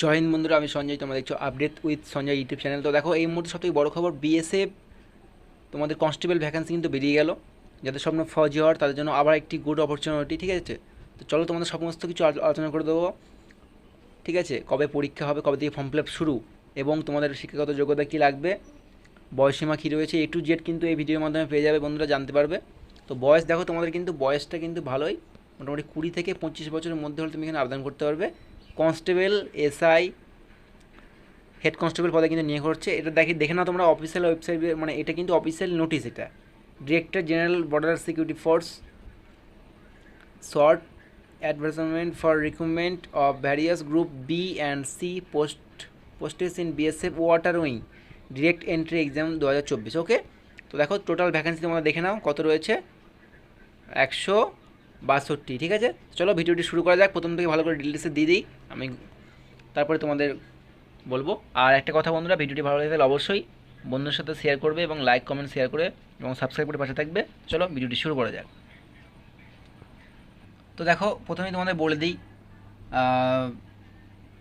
জয় হিন্দ বন্ধুরা, আমি সঞ্জয়, তোমরা দেখছ update with Sanjay YouTube channel তো দেখো, এই মুহূর্তে সবথেকে বড় খবর বিএসএফ তোমাদের কনস্টেবল ভ্যাকেন্সি কিন্তু বেরিয়ে গেল। যাদের স্বপ্ন ফৌজি হওয়ার, তাদের জন্য আবার একটি গুড অপরচুনিটি ঠিক আছে? তো চলো, তোমাদের সমস্ত কিছু আলো- আলোচনা করে দেবো। ঠিক আছে? কবে পরীক্ষা হবে, কবে থেকে ফর্ম ফিল শুরু, এবং তোমাদের শিক্ষাগত যোগ্যতা কী লাগবে? বয়সীমা কী রয়েছে? এ টু জেড কিন্তু এই ভিডিওর মাধ্যমে পেয়ে যাবে, বন্ধুরা, জানতে পারবে। তো বয়স, দেখো, তোমাদের কিন্তু বয়সটা কিন্তু ভালোই। মোটামুটি কুড়ি থেকে পঁচিশ বছরের মধ্যে হলে তুমি এখানে আবেদন করতে পারবে। কনস্টেবল এসআই, হেড কনস্টেবল পদে কিন্তু নিয়োগ করছে এটা দেখি, দেখে নাও তোমরা অফিসিয়াল ওয়েবসাইট মানে এটা কিন্তু অফিসিয়াল নোটিশ এটা। Director general border security force short advertisement for recruitment of various group B and C post posts in BSF water wing direct entry exam দু হাজার চব্বিশ ওকে তো দেখো টোটাল ভ্যাকেন্সি তোমরা দেখে নাও, কত রয়েছে? একশো বাষট্টি, ঠিক আছে? চলো, ভিডিওটি শুরু করা যাক। প্রথম থেকে ভালো করে ডিটেলসে দিয়ে দিই। আমি তারপরে তোমাদের বলব। আর একটা কথা বন্ধুরা, ভিডিওটি ভালো লাগে অবশ্যই বন্ধুদের সাথে শেয়ার করবে এবং লাইক কমেন্ট শেয়ার করে এবং সাবস্ক্রাইব করে পাশে থাকবে। চলো ভিডিওটি শুরু করা যাক। তো দেখো প্রথমেই তোমাদের বলে দিই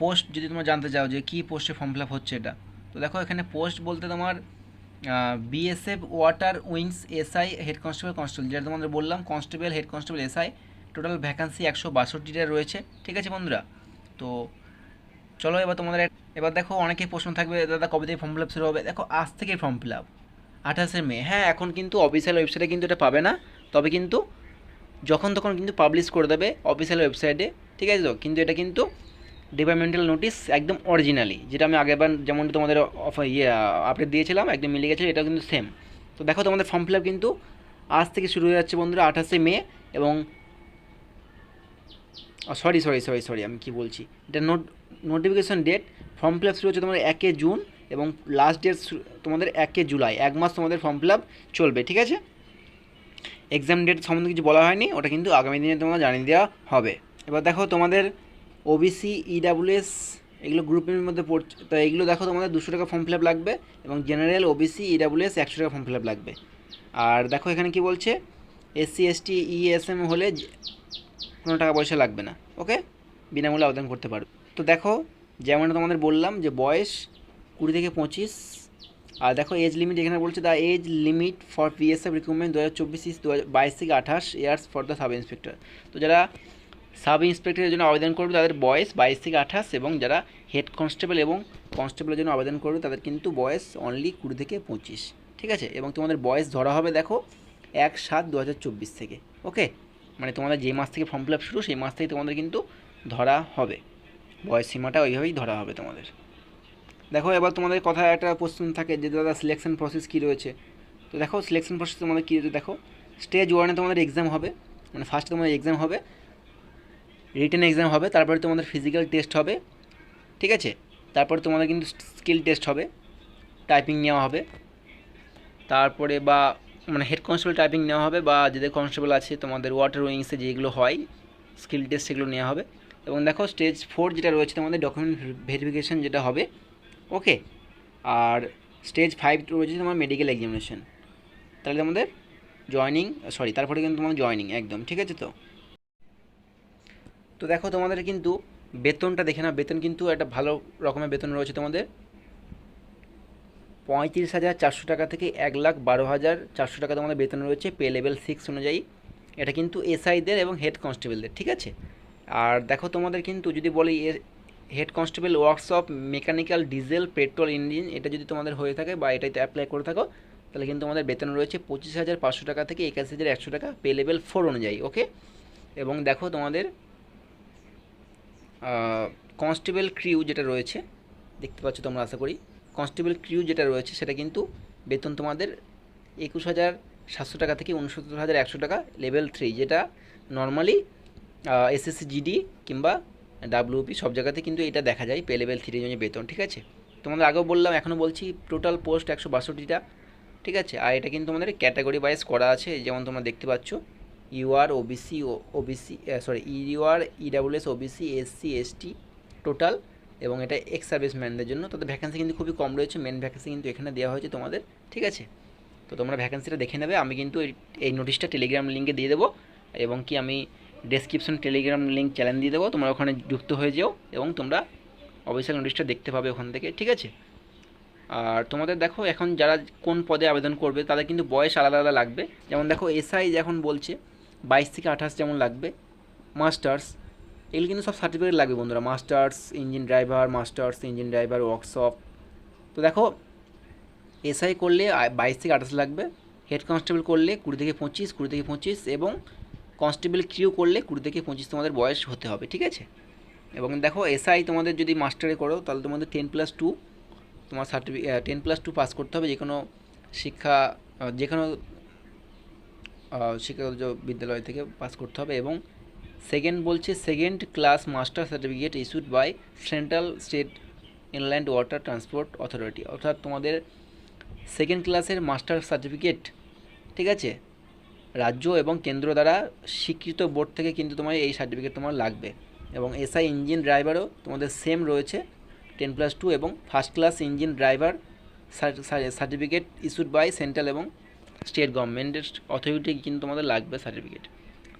পোস্ট যদি তোমরা জানতে চাও যে কী পোস্টে ফর্ম ফিল হচ্ছে এটা। তো দেখো, এখানে পোস্ট বলতে তোমার BSF water wings SI head constable constable যেটা তোমাদের বললাম constable head constable SI total vacancy একশো বাষট্টিটা রয়েছে। ঠিক আছে বন্ধুরা? তো চলো এবার তোমাদের এবার দেখো অনেকেই প্রশ্ন থাকবে দাদা, কবে থেকে ফর্ম ফিল আপ শুরু হবে? দেখো, আজ থেকে ফর্ম ফিল আপ আঠাশে মে। হ্যাঁ এখন কিন্তু অফিসিয়াল ওয়েবসাইটে কিন্তু এটা পাবে না, তবে কিন্তু যখন তখন কিন্তু পাবলিশ করে দেবে অফিসিয়াল ওয়েবসাইটে ঠিক আছে তো? কিন্তু এটা কিন্তু ডিপার্টমেন্টাল নোটিস একদম অরিজিনালি যেটা আমি আগেরবার যেমন তোমাদের ইয়ে আপডেট দিয়েছিলাম, একদম মিলে গেছে এটাও কিন্তু সেম তো দেখো তোমাদের ফর্ম ফিল আপ কিন্তু আজ থেকে শুরু হয়ে যাচ্ছে বন্ধুরা আঠাশে মে এবং সরি সরি সরি সরি আমি কি বলছি? এটা note notification date form fill up শুরু হচ্ছে তোমাদের একে জুন এবং লাস্ট ডেট তোমাদের একে জুলাই। এক মাস তোমাদের ফর্ম ফিল আপ চলবে, ঠিক আছে? এক্সাম ডেট সম্বন্ধে কিছু বলা হয়নি, ওটা কিন্তু আগামী দিনে তোমাদের জানিয়ে দেওয়া হবে। এবার দেখো তোমাদের ওবিসি ইডাব্লিউএস এগুলো গ্রুপের মধ্যে পড়ছে তো এগুলো দেখো তোমাদের দুশো টাকা ফর্ম ফিল আপ লাগবে এবং জেনারেল ওবিসি ইডাব্লিউএস একশো টাকা ফর্ম ফিল আপ লাগবে। আর দেখো এখানে কি বলছে? এসসি এসটি ইএসএম হলে কোনো টাকা পয়সা লাগবে না, ওকে? বিনামূল্যে আবেদন করতে পারবে তো দেখো যেমন তোমাদের বললাম যে বয়স কুড়ি থেকে পঁচিশ, আর দেখো এজ লিমিট এখানে বলছে the age limit for PSF recruitment দু হাজার চব্বিশ দু বাইশ থেকে আঠাশ years for the sub inspector তো যারা সাব ইন্সপেক্টরের জন্য আবেদন করবে, তাদের বয়স বাইশ থেকে আঠাশ এবং যারা হেড কনস্টেবল এবং কনস্টেবলের জন্য আবেদন করবে, তাদের কিন্তু বয়স অনলি কুড়ি থেকে পঁচিশ। ঠিক আছে? এবং তোমাদের বয়স ধরা হবে, দেখো, এক সাত দু থেকে, ওকে? মানে তোমাদের যে মাস থেকে ফর্ম ফিল আপ শুরু, সেই মাস থেকে তোমাদের কিন্তু ধরা হবে। বয়স সীমাটা ওইভাবেই ধরা হবে তোমাদের। দেখো, এবার তোমাদের কথা একটা প্রশ্ন থাকে যে, দাদা সিলেকশন প্রসেস কী রয়েছে? তো দেখো সিলেকশন প্রসেস তোমাদের কী রয়েছে? দেখো স্টেজ ওয়ানে তোমাদের এক্সাম হবে মানে ফার্স্টে তোমাদের এক্সাম হবে রিটেন এক্সাম হবে, তারপরে তোমাদের ফিজিক্যাল টেস্ট হবে, ঠিক আছে? তারপরে তোমাদের কিন্তু স্কিল টেস্ট হবে টাইপিং নেওয়া হবে, তারপরে বা মানে হেড কনস্টেবল টাইপিং নেওয়া হবে বা যাদের কনস্টেবল আছে তোমাদের ওয়াটার উইংসে যেগুলো হয় স্কিল টেস্ট সেগুলো নেওয়া হবে। এবং দেখো স্টেজ ফোর যেটা রয়েছে তোমাদের ডকুমেন্ট ভেরিফিকেশান যেটা হবে ওকে আর স্টেজ ফাইভ রয়েছে তোমার মেডিকেল এক্সামিনেশন তাহলে তোমাদের জয়নিং সরি তারপরে কিন্তু তোমার জয়নিং একদম, ঠিক আছে তো? তো দেখো তোমাদের কিন্তু বেতনটা দেখে না বেতন কিন্তু একটা ভালো রকমের বেতন রয়েছে তোমাদের। পঁয়ত্রিশ হাজার চারশো টাকা থেকে এক লাখ বারো হাজার চারশো টাকা তোমাদের বেতন রয়েছে পে লেভেল সিক্স অনুযায়ী। এটা কিন্তু এসআইদের এবং হেড কনস্টেবলদের, ঠিক আছে? আর দেখো তোমাদের কিন্তু যদি বলি head constable workshop mechanical diesel petrol engine, এটা যদি তোমাদের হয়ে থাকে বা এটাতে অ্যাপ্লাই করে থাকো, তাহলে কিন্তু তোমাদের বেতন রয়েছে পঁচিশ হাজার পাঁচশো টাকা থেকে একাশি হাজার একশো টাকা পে লেভেল ফোর অনুযায়ী, ওকে? এবং দেখো তোমাদের কনস্টেবল ক্রিউ যেটা রয়েছে, দেখতে পাচ্ছ তোমরা, আশা করি। কনস্টেবল ক্রিউ যেটা রয়েছে, সেটা কিন্তু বেতন তোমাদের একুশ হাজার সাতশো টাকা থেকে উনসত্তর হাজার একশো টাকা, লেভেল থ্রি, যেটা নর্মালি এসএসসি জিডি কিংবা ডাব্লিউপি সব জায়গাতে কিন্তু এটা দেখা যায় পে লেভেল থ্রি জন্য বেতন, ঠিক আছে? তোমাদের আগেও বললাম এখনও বলছি টোটাল পোস্ট একশো বাষট্টিটা, ঠিক আছে? আর এটা কিন্তু আমাদের ক্যাটাগরি ওয়াইজ করা আছে, যেমন তোমরা দেখতে পাচ্ছ UR OBC OBC sorry UR EWS OBC SC ST total এবং এটা এক্স সার্ভিসম্যানদের জন্য। তাদের ভ্যাকেন্সি কিন্তু খুবই কম রয়েছে। মেন ভ্যাকেন্সি কিন্তু এখানে দেওয়া হয়েছে তোমাদের, ঠিক আছে? তো তোমরা ভ্যাকেন্সিটা দেখে নেবে। আমি কিন্তু এই নোটিশটা টেলিগ্রাম লিঙ্কে দিয়ে দেবো এবং কি আমি ডেসক্রিপশন টেলিগ্রাম লিঙ্ক চ্যানেল দিয়ে দেবো। তোমরা ওখানে যুক্ত হয়ে যেও এবং তোমরা অফিসিয়াল নোটিশটা দেখতে পাবে ওখান থেকে, ঠিক আছে? আর তোমাদের দেখো, এখন যারা কোন পদে আবেদন করবে, তাদের কিন্তু বয়স আলাদা আলাদা লাগবে। যেমন দেখো এসআই এখন বলছে বাইশ থেকে আঠাশ যেমন লাগবে। মাস্টার্স এগুলো কিন্তু সব সার্টিফিকেট লাগবে বন্ধুরা। Masters engine driver masters engine driver workshop তো দেখো এসআই করলে বাইশ থেকে আঠাশ লাগবে। হেড কনস্টেবল করলে কুড়ি থেকে পঁচিশ, কুড়ি থেকে পঁচিশ এবং কনস্টেবল ক্রিউ করলে কুড়ি থেকে পঁচিশ তোমাদের বয়স হতে হবে, ঠিক আছে? এবং দেখো এসআই তোমাদের যদি মাস্টারে করো, তাহলে তোমাদের টেন প্লাস টু তোমার certificate ten plus two pass করতে হবে। যে কোনো শিক্ষা যে কোনো শিক্ষাগত বিদ্যালয় থেকে পাস করতে হবে এবং সেকেন্ড বলছে second class master certificate issued by central state inland water transport authority অর্থাৎ তোমাদের সেকেন্ড ক্লাসের মাস্টার সার্টিফিকেট ঠিক আছে? রাজ্য এবং কেন্দ্র দ্বারা স্বীকৃত বোর্ড থেকে কিন্তু তোমার এই সার্টিফিকেট তোমার লাগবে। এবং এসআই ইঞ্জিন ড্রাইভারও তোমাদের সেম রয়েছে টেন প্লাস টু এবং first class engine driver certificate issued by central এবং স্টেট গভর্নমেন্টের অথরিটি কিন্তু তোমাদের লাগবে সার্টিফিকেট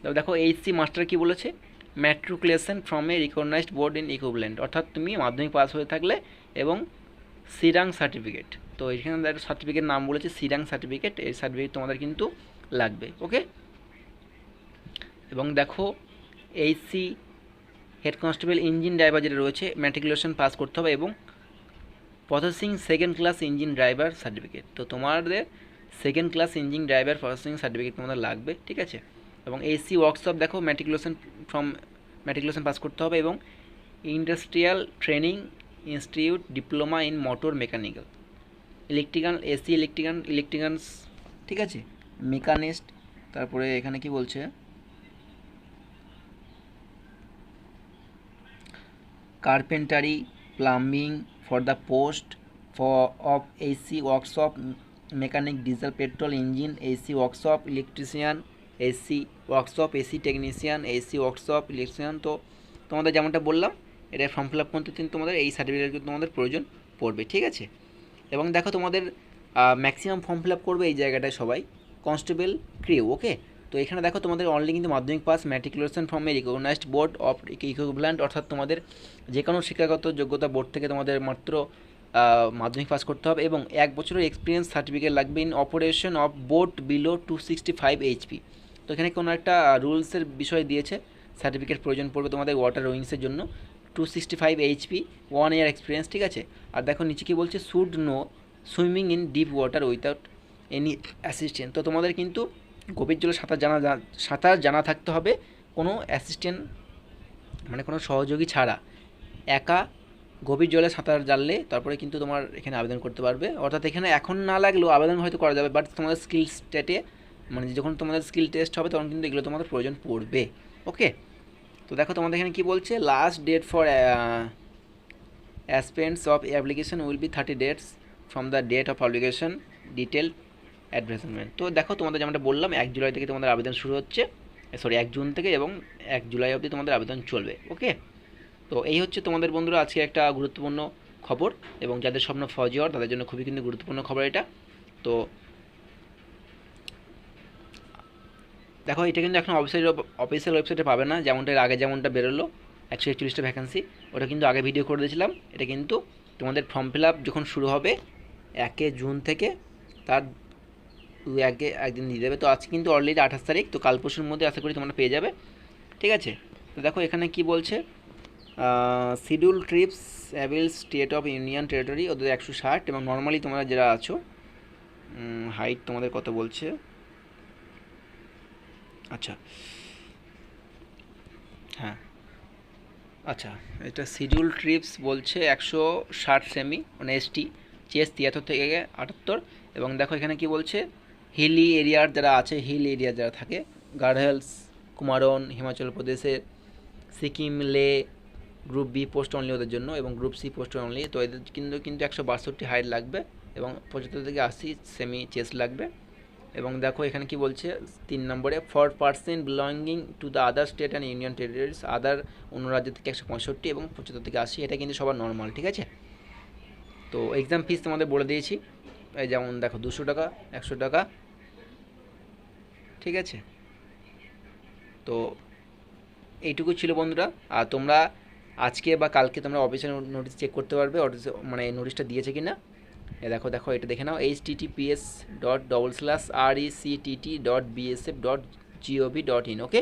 তবে দেখো এইচসি মাস্টার কি বলেছে? Matriculation from a recognized board in equivalent অর্থাৎ তুমি মাধ্যমিক পাস হয়ে থাকলে এবং সিরাং সার্টিফিকেট তো এখানে একটা সার্টিফিকেট নাম বলেছে সিরাং সার্টিফিকেট এই সার্টিফিকেট তোমাদের কিন্তু লাগবে ওকে এবং দেখো HC head constable engine driver যেটা রয়েছে ম্যাট্রিকুলেশন পাস করতে হবে এবং processing second class engine driver certificate তো তোমাদের second class engine driver processing certificate তোমাদের লাগবে, ঠিক আছে? এবং এসি ওয়ার্কশপ দেখো ম্যাট্রিকুলেশন ফ্রম ম্যাট্রিকুলেশন পাস করতে হবে এবং industrial training institute diploma in motor mechanical electrical AC electrical electricals ঠিক আছে? মেকানিস্ট তারপরে এখানে কি বলছে? Carpentry plumbing for the post for of AC workshop mechanic diesel petrol engine AC workshop electrician AC workshop, AC technician, AC workshop, electrician. তো তোমাদের যেমনটা বললাম, এটা ফর্ম ফিল আপ করতে কিন্তু তোমাদের এই সার্টিফিকেট কিন্তু তোমাদের প্রয়োজন পড়বে, ঠিক আছে? এবং দেখো তোমাদের ম্যাক্সিমাম ফর্ম ফিল আপ করবে এই জায়গাটায় সবাই কনস্টেবল ক্রিউ ওকে তো এখানে দেখো তোমাদের অনলি কিন্তু মাধ্যমিক pass matriculation from recognized board of equivalent অর্থাৎ তোমাদের যে কোনো শিক্ষাগত যোগ্যতা বোর্ড থেকে তোমাদের মাত্র মাধ্যমিক পাস করতে হবে এবং এক বছরের এক্সপিরিয়েন্স সার্টিফিকেট লাগবে in operation of board below two sixty five HP তো এখানে কোনো একটা রুলসের বিষয় দিয়েছে। সার্টিফিকেট প্রয়োজন পড়বে তোমাদের ওয়াটার রোয়িংসের জন্য। Two sixty five HP one year experience ঠিক আছে? আর দেখো নিচে কি বলছে should no swimming in deep water without any assistant তো তোমাদের কিন্তু গভীর জলে সাঁতার জানা সাঁতার জানা থাকতে হবে। কোনো অ্যাসিস্ট্যান্ট মানে কোনো সহযোগী ছাড়া। একা গভীর জলে সাঁতার জানলে তারপরে কিন্তু তোমার এখানে আবেদন করতে পারবে। অর্থাৎ এখানে এখন না লাগলেও আবেদন হয়তো করা যাবে বাট তোমাদের স্কিল স্টেটে মানে যখন তোমাদের স্কিল টেস্ট হবে, তখন কিন্তু এগুলো তোমাদের প্রয়োজন পড়বে। ওকে তো দেখো তোমাদের এখানে কি বলছে? Last date for aspirants of application will be thirty dates from the date of publication detail advertisement তো দেখো তোমাদের যেমনটা বললাম, এক জুলাই থেকে তোমাদের আবেদন শুরু হচ্ছে। সরি এক জুন থেকে এবং এক জুলাই অবধি তোমাদের আবেদন চলবে। ওকে তো এই হচ্ছে তোমাদের বন্ধুরা আজকে একটা গুরুত্বপূর্ণ খবর এবং যাদের স্বপ্ন ফৌজি হওয়ার, তাদের জন্য খুবই কিন্তু গুরুত্বপূর্ণ খবর এটা। তো দেখো, এটা কিন্তু এখন অফিসিয়াল অফিসিয়াল ওয়েবসাইটে পাবে না। যেমনটা আগে যেমনটা বেরোলো, একশো একচল্লিশটা ভ্যাকেন্সি ওটা কিন্তু আগে ভিডিও করে দিয়েছিলাম। এটা কিন্তু তোমাদের ফর্ম ফিল আপ যখন শুরু হবে, একে জুন থেকে তার আগে একদিন দিয়ে দেবে। তো আজকে কিন্তু অলরেডি আঠাশ তারিখ, তো কাল পরশুর মধ্যে আশা করি তোমরা পেয়ে যাবে। ঠিক আছে? তো দেখো, এখানে কি বলছে? Schedule trips avail state of union territory ওদের একশো ষাট এবং নর্মালি তোমরা যারা আছো হাইট তোমাদের কত বলছে? আচ্ছা। হ্যাঁ। আচ্ছা এটা শিডিউল ট্রিপস বলছে একশো ষাট সেমি মানে এসটি চেস তিয়াত্তর থেকে আটাত্তর। এবং দেখো এখানে কি বলছে? হিলি এরিয়ার যারা আছে, হিল এরিয়া যারা থাকে গার্ডহেলস কুমারন, হিমাচল প্রদেশের সিকিম লে গ্রুপ বি পোস্ট অনলি ওদের জন্য এবং গ্রুপ সি পোস্ট অনলি তো এদের কিন্তু কিন্তু একশো বাষট্টি হাইট লাগবে এবং পঁচাত্তর থেকে আশি সেমি চেস লাগবে। এবং দেখো এখানে কি বলছে? তিন নম্বরে four percent belonging to the other state and union territories other অন্য রাজ্য থেকে একশো পঁয়ষট্টি এবং পঁচাত্তর থেকে আশি, এটা কিন্তু সবার নর্মাল ঠিক আছে? তো এক্সাম ফিস তোমাদের বলে দিয়েছি। যেমন দেখো, দুশো টাকা, একশো টাকা, ঠিক আছে? তো এইটুকু ছিল বন্ধুরা। আর তোমরা আজকে বা কালকে তোমরা অফিসিয়াল নোটিস চেক করতে পারবে মানে নোটিশটা দিয়েছে কি না দেখো দেখো, এটা দেখে নাও H TTPS dot double slash R E C TT dot BSF dot GOV dot in okay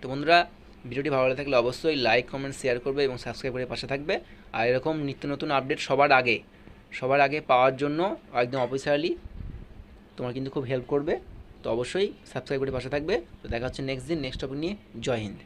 তো বন্ধুরা, ভিডিওটি ভালো থাকলে অবশ্যই লাইক কমেন্ট শেয়ার করবে এবং সাবস্ক্রাইব করে পাশে থাকবে। আর এরকম নিত্য নতুন আপডেট সবার আগে সবার আগে পাওয়ার জন্য একদম অফিসিয়ালি তোমার কিন্তু খুব হেল্প করবে। তো অবশ্যই সাবস্ক্রাইব করে পাশে থাকবে। তো দেখা হচ্ছে নেক্সট দিন নেক্সট টপিক নিয়ে। জয় হিন্দ।